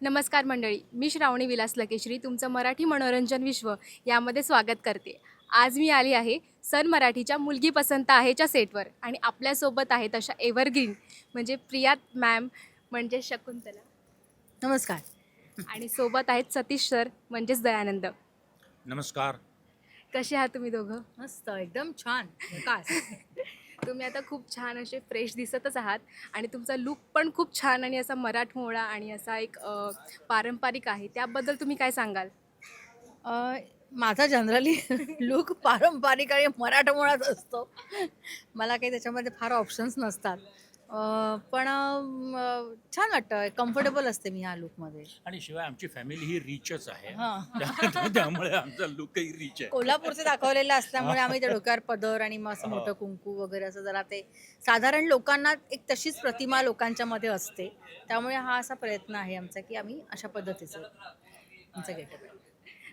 नमस्कार मंडळी मी श्रावणी विलास लकेश्री तुमचं मराठी मनोरंजन विश्व यामध्ये स्वागत करते. आज मी आली आहे सन मराठीच्या मुलगी पसंत आहेच्या सेटवर आणि आपल्यासोबत आहेत अशा एव्हरग्रीन म्हणजे प्रिया मॅम म्हणजे शकुंतला. नमस्कार. आणि सोबत आहेत सतीश सर म्हणजेच दयानंद. नमस्कार. कसे आहात तुम्ही दोघं? मस्त एकदम छान. काय? तुम्ही आता खूप छान असे फ्रेश दिसतच आहात. आणि तुमचा लुक पण खूप छान आणि असा मराठमोळा आणि असा एक अ, पारंपरिक आहे. त्याबद्दल तुम्ही काय सांगाल? अ, माझा जनरली लुक पारंपरिक आणि मराठमोळाच असतो. मला काही त्याच्यामध्ये फार ऑप्शन्स नसतात. पण छान वाटतं. कम्फर्टेबल असते मी ह्या लुकमध्ये आणि शिवाय आमची फॅमिली ही रिचच आहे. हां. त्या- त्यामुळे आमचा लुकही रिच आहे. कोल्हापूरचे दाखवलेलं असल्यामुळे आम्ही त्या डोक्यावर पदर आणि मग असं हो. मोठं कुंकू वगैरे असं जरा ते साधारण लोकांना एक तशीच प्रतिमा लोकांच्या मध्ये असते. त्यामुळे हा असा प्रयत्न आहे आमचा की आम्ही अशा पद्धतीचं आमचं गेटअप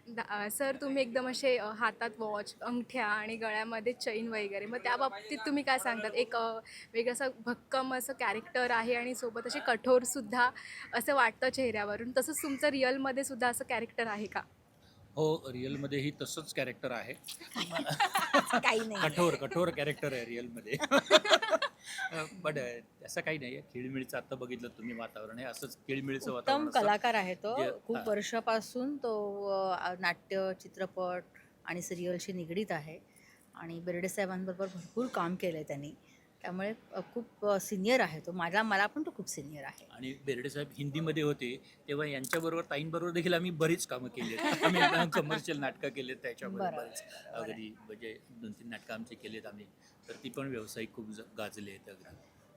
दा- सर तुम्ही एकदम असे अ, हातात वॉच अंगठ्या आणि गळ्यामध्ये चैन वगैरे मग त्या बाबतीत तुम्ही काय सांगतात? एक अ, वेगळं असं भक्कम असं कॅरेक्टर आहे आणि सोबत असे कठोरसुद्धा असं वाटतं चेहऱ्यावरून. तसंच तुमचं रिअलमध्ये सुद्धा असं कॅरेक्टर आहे का? हो रिअलमध्येही तसंच कॅरेक्टर आहे. काही नाही. कठोर कठोर कॅरेक्टर आहे रिअलमध्ये बट असं काही नाही खेळमिळचं आता बघितलं तुम्ही वातावरण आहे. असंच खेळमिळचं उत्तम वातावरण असतं. कलाकार आहे तो. जे- खूप हा. वर्षापासून तो अ, नाट्य चित्रपट आणि सिरियलशी निगडीत आहे. आणि बेर्डे साहेबांबरोबर भरपूर काम केलं आहे त्यांनी. त्यामुळे खूप सिनियर आहे तो. माझा मला पण तो खूप सिनियर आहे. आणि बेर्डे साहेब हिंदीमध्ये होते तेव्हा यांच्याबरोबर ताईंबरोबर देखील आम्ही बरीच कामं केली आहेत आम्ही कमर्शियल नाटकं केलेत त्याच्यामध्ये बरं. बरेच अगदी म्हणजे दोन तीन नाटकं आमची केलेत आम्ही. तर ती पण व्यावसायिक खूप गाजले आहेत अगदी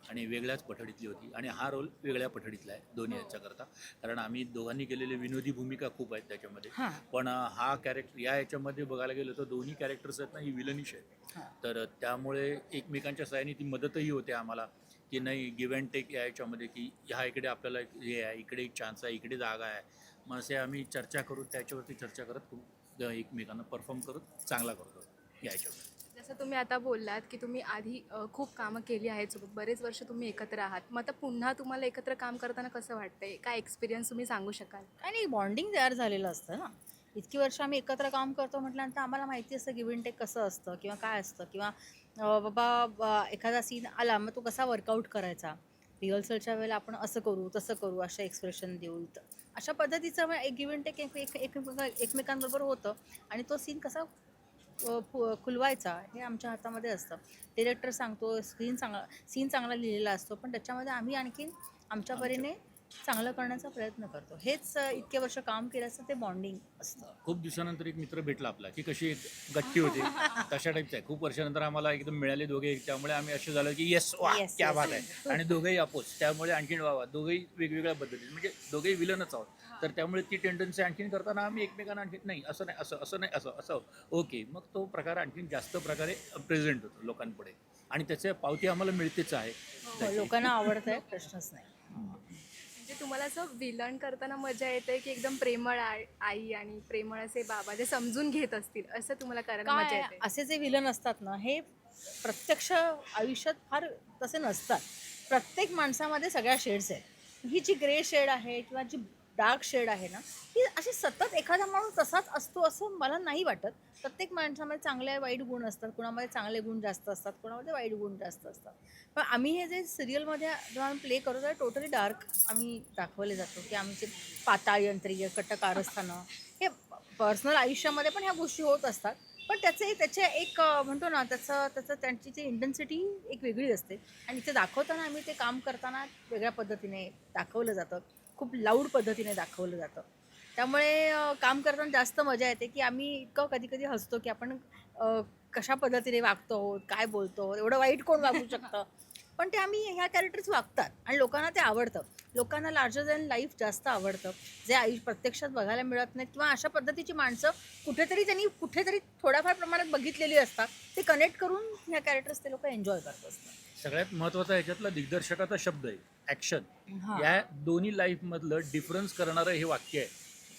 आणि वेगळ्याच पठडीतली होती. आणि हा रोल वेगळ्या पठडीतला आहे दोन्ही याच्याकरता. कारण आम्ही दोघांनी केलेले विनोदी भूमिका खूप आहेत त्याच्यामध्ये. हां. पण हा कॅरेक्टर या याच्यामध्ये बघायला गेलं तर दोन्ही कॅरेक्टर्स आहेत ना ही विलनिश आहेत. हां. तर त्यामुळे एकमेकांच्या सहाय्याने ती मदतही होते आम्हाला. की नाही गिव्ह अँड टेक या याच्यामध्ये की ह्या इकडे आपल्याला हे आहे इकडे एक चान्स आहे इकडे जागा आहे. मग असे आम्ही चर्चा करून त्याच्यावरती चर्चा करत खूप एकमेकांना परफॉर्म करत चांगला करतो या याच्यावर जसं तुम्ही आता बोललात की तुम्ही आधी अ, खूप कामं केली आहेत सोबत बरेच वर्ष तुम्ही एकत्र आहात. मग आता पुन्हा तुम्हाला एकत्र काम करताना कसं वाटतंय? काय एक्सपिरियन्स तुम्ही सांगू शकाल? आणि बॉन्डिंग तयार झालेलं असतं ना. इतकी वर्ष आम्ही एकत्र काम करतो म्हटल्यानंतर आम्हाला माहिती असतं गिव्ह टेक कसं असतं किंवा काय असतं किंवा अं, बाबा ब- एखादा सीन आला मग तो कसा वर्कआउट करायचा? रिहर्सलच्या वेळेला आपण असं करू तसं करू अशा एक्सप्रेशन देऊ. इथं अशा पद्धतीचं मग एक गिव्ह टेक एक एक- एकमेकांबरोबर होतं आणि तो सीन कसा खुलवायचा हे आमच्या हातामध्ये असतं. डिरेक्टर सांगतो स्क्रीन चांगला सीन चांगला लिहिलेला असतो पण त्याच्यामध्ये आम्ही आणखीन आमच्या परीने चांगलं करण्याचा प्रयत्न करतो. हेच इतके वर्ष काम केल्याचं ते बॉन्डिंग असतं. खूप दिवसानंतर एक मित्र भेटला आपला की कशी एक गट्टी होती. तशा टाईपचा आहे. खूप वर्षानंतर आम्हाला एकदम मिळाले दोघे. त्यामुळे आम्ही असे झालं की येस वा Yes, क्या yes. बात आहे. आणि दोघेही अपोज. त्यामुळे आणखीन वा वा दोघेही वेगवेगळ्या पद्धतीने म्हणजे दोघेही विलनच आहोत. तर त्यामुळे ती टेंडन्सी आणखीन करताना आम्ही एकमेकांना आणखी नाही असं नाही असं असं नाही असं असं ओके मग तो प्रकार आणखीन जास्त प्रकारे प्रेझेंट होतो लोकांपुढे. आणि त्याचे पावती आम्हाला मिळतेच आहे. हो. लोकांना आवडत आहे प्रश्नच नाही. म्हणजे तुम्हाला असं विलन करताना मजा येते की एकदम प्रेमळ आ- आई आणि प्रेमळ असे बाबा जे समजून घेत असतील असं तुम्हाला करायला मजा काय येते? असे जे विलन असतात ना हे प्रत्यक्ष आयुष्यात फार तसे नसतात. प्रत्येक माणसामध्ये सगळ्या शेड्स आहेत. ही जी ग्रे शेड आहे किंवा जी डार्क शेड आहे ना की अशी सतत एखादा माणूस तसाच असतो असं मला नाही वाटत. प्रत्येक माणसामध्ये चांगले वाईट गुण असतात कोणामध्ये चांगले गुण जास्त असतात कोणामध्ये वाईट गुण जास्त असतात. पण आम्ही हे जे सिरियलमध्ये जेव्हा आम्ही प्ले करतो तर टोटली डार्क आम्ही दाखवले जातो की आमचे पाताळ यंत्रीय कट कारस्थानं हे पर्सनल आयुष्यामध्ये पण ह्या गोष्टी होत असतात. पण त्याचे त्याचे एक म्हणतो ना त्याचं त्याचं त्यांची जी इंटेन्सिटी एक वेगळी असते. आणि ते दाखवताना आम्ही ते काम करताना वेगळ्या पद्धतीने दाखवलं जातं. खूप लाऊड पद्धतीने दाखवलं जातं. त्यामुळे काम करताना जास्त मजा येते की आम्ही इतकं कधी कधी हसतो की आपण कशा पद्धतीने वागतो आहोत काय बोलतो आहोत एवढं वाईट कोण वागू शकतं? पण ते आम्ही ह्या कॅरेक्टर्स वागतात आणि लोकांना ते आवडतं. लोकांना लार्जर दॅन लाईफ जास्त आवडतं. जे आयुष्य प्रत्यक्षात बघायला मिळत नाहीत किंवा अशा पद्धतीची माणसं कुठेतरी त्यांनी कुठेतरी थोड्याफार प्रमाणात बघितलेली असतात. ते कनेक्ट करून ह्या कॅरेक्टर्स ते लोक एन्जॉय करत असतात. सगळ्यात महत्त्वाचा ह्याच्यातला दिग्दर्शकाचा शब्द आहे ॲक्शन हां. या दोन्ही लाईफमधलं डिफरन्स करणारं हे वाक्य आहे.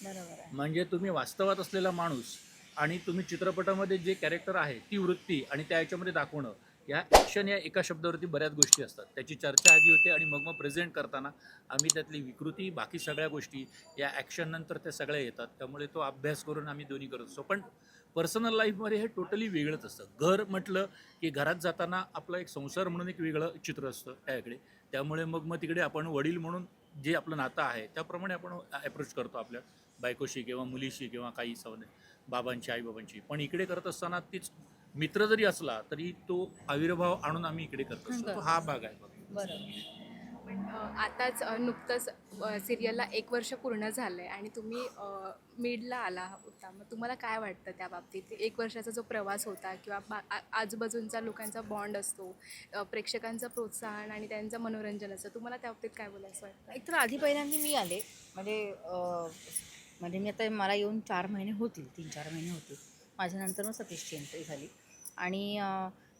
बरोबर आहे. म्हणजे तुम्ही वास्तवात असलेला माणूस आणि तुम्ही चित्रपटामध्ये जे कॅरेक्टर आहे ती वृत्ती आणि त्या याच्यामध्ये दाखवणं या ॲक्शन या एका शब्दावरती बऱ्याच गोष्टी असतात. त्याची चर्चा आधी होते आणि मग मग प्रेझेंट करताना आम्ही त्यातली विकृती बाकी सगळ्या गोष्टी या ॲक्शन नंतर त्या सगळ्या येतात. त्यामुळे तो अभ्यास करून आम्ही दोन्ही करत असतो. पण पर्सनल लाईफमध्ये हे टोटली वेगळंच असतं. घर म्हटलं की घरात जाताना आपला एक संसार म्हणून एक वेगळं चित्र असतं त्याकडे. त्यामुळे मग मग तिकडे आपण वडील म्हणून जे आपलं नातं आहे त्याप्रमाणे आपण अप्रोच करतो आपल्या. बायकोशी किंवा मुलीशी किंवा काही सवने बाबांची आईबाबांची. पण इकडे करत असताना तीच मित्र जरी असला तरी तो आविर्भाव आणून आम्ही इकडे करत असतो. तो हा भाग आहे बघ. बरं. पण अ, आताच अ, नुकतंच सिरियलला एक वर्ष पूर्ण झालं आहे आणि तुम्ही अ, मिडला आला होता. मग तुम्हाला काय वाटतं त्या बाबतीत? एक वर्षाचा जो प्रवास होता किंवा बा आ- आजूबाजूंचा लोकांचा बॉन्ड असतो अ, प्रेक्षकांचं प्रोत्साहन आणि त्यांचं मनोरंजन असतं तुम्हाला त्या बाबतीत काय बोलायचं वाटतं? एकतर आधी पहिल्यांदा मी आले. म्हणजे अं, म्हणजे मी आता मला येऊन चार महिने होतील तीन चार महिने होतील. माझ्यानंतर मग सतीशची एंट्री झाली. आणि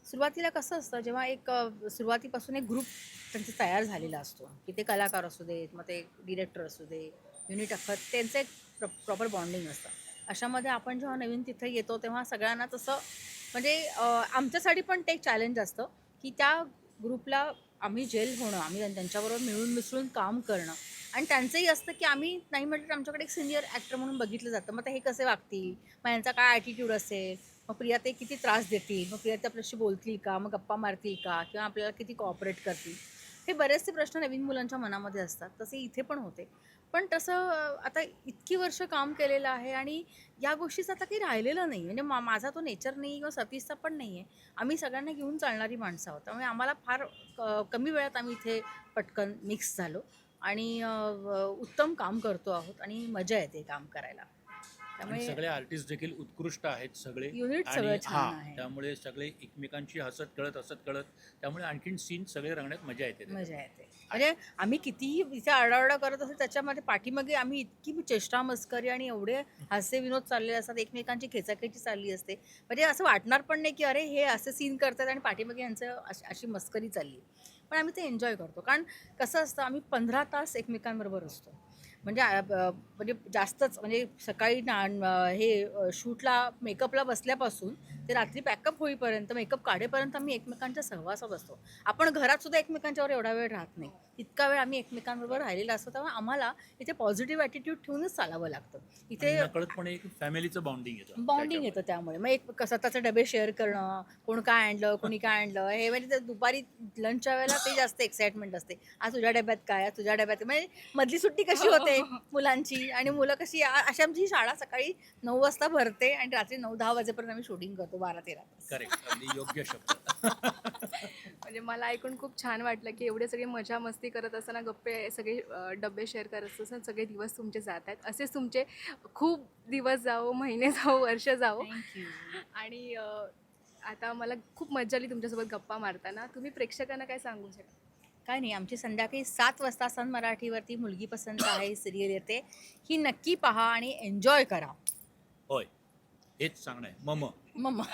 सुरुवातीला कसं असतं जेव्हा एक सुरुवातीपासून एक ग्रुप त्यांचा तयार झालेला असतो. की ते कलाकार असू देत मग ते डिरेक्टर असू दे युनिट अखत त्यांचं एक प्र प्रॉपर बॉन्डिंग असतं. अशामध्ये आपण जेव्हा नवीन तिथे येतो तेव्हा सगळ्यांना तसं म्हणजे आमच्यासाठी पण ते एक चॅलेंज असतं की त्या ग्रुपला आम्ही जेल होणं आम्ही त्यांच्याबरोबर मिळून मिसळून काम करणं. आणि त्यांचंही असतं की आम्ही नाही म्हटलं तर आमच्याकडे एक सिनियर ॲक्टर म्हणून बघितलं जातं. मग ते हे कसे वागतील? मग यांचा काय ॲटिट्यूड असेल? मग प्रिया ते किती त्रास देतील? मग प्रिया ते आपल्याशी बोलतील का? मग गप्पा मारतील का? किंवा आपल्याला किती कॉपरेट करतील? हे बरेचसे प्रश्न नवीन मुलांच्या मनामध्ये असतात. तसे इथे पण होते. पण तसं आता इतकी वर्ष काम केलेलं आहे आणि या गोष्टीचं आता काही राहिलेलं नाही म्हणजे मा माझा तो नेचर नाही किंवा सतीशचा पण नाही आहे आम्ही सगळ्यांना घेऊन चालणारी माणसं आहोत. त्यामुळे आम्हाला फार क- कमी वेळात आम्ही इथे पटकन मिक्स झालो. आणि उत्तम काम करतो आहोत आणि मजा येते काम करायला. त्यामुळे सगळे आर्टिस्ट देखील उत्कृष्ट आहेत सगळे. युनिट सगळं हा छान आहे. त्यामुळे सगळे एकमेकांची हसत कळत हसत कळत त्यामुळे आणखीन सीन सगळे रंगण्यात मजा येते मजा येते. म्हणजे आम्ही कितीही इथे आरडाओरडा करत असतो त्याच्यामध्ये पाठीमागे आम्ही इतकी चेष्टा मस्करी आणि एवढे हास्य विनोद चाललेले असतात एकमेकांची खेचाखेची चालली असते. म्हणजे असं वाटणार पण नाही की अरे हे असे सीन करतात आणि पाठीमागे यांचं अशी अशी मस्करी चालली. पण आम्ही ते एन्जॉय करतो. कारण कसं असतं आम्ही पंधरा तास एकमेकांबरोबर असतो. म्हणजे म्हणजे जास्तच म्हणजे सकाळी ना हे शूटला मेकअपला बसल्यापासून ते रात्री पॅकअप होईपर्यंत मेकअप काढेपर्यंत आम्ही एकमेकांच्या सहवासात असतो. आपण घरात सुद्धा एकमेकांच्यावर एवढा वेळ राहत नाही. इतका वेळ आम्ही एकमेकांबरोबर राहिलेला असतो त्यामुळे आम्हाला इथे पॉझिटिव्ह ॲटिट्यूड ठेवूनच चालावं लागतं. इथे फॅमिलीचं बॉन्डिंग येतं बॉन्डिंग येतं त्यामुळे. मग एक स्वतःचे डबे शेअर करणं कोण काय आणलं कोणी काय आणलं हे म्हणजे दुपारी लंचच्या वेळेला ते जास्त एक्साइटमेंट असते. आज तुझ्या डब्यात काय? आज तुझ्या डब्यात काय? म्हणजे मधली सुट्टी कशी होते मुलांची? आणि मुलं कशी अशी आमची शाळा सकाळी नऊ वाजता भरते आणि रात्री नऊ दहा वाजेपर्यंत आम्ही शूटिंग करतो. बारा तेरा तास करेक्ट अगदी योग्य शब्द. म्हणजे मला ऐकून खूप छान वाटलं की एवढे सगळे मजा मस्ती करत असताना गप्पे सगळे डबे शेअर करत असताना सगळे दिवस तुमचे जात आहेत. असेच तुमचे खूप दिवस जावो महिने जावो वर्ष जावो. आणि आता मला खूप मजा आली तुमच्यासोबत गप्पा मारताना. तुम्ही प्रेक्षकांना काय सांगू शकता? काय नाही आमची संध्याकाळी सात वाजता सन मराठीवरती मुलगी पसंत आहे सिरियल येते. ही नक्की पहा आणि एन्जॉय करा. होय. हेच सांगणं आहे. मम. 么么。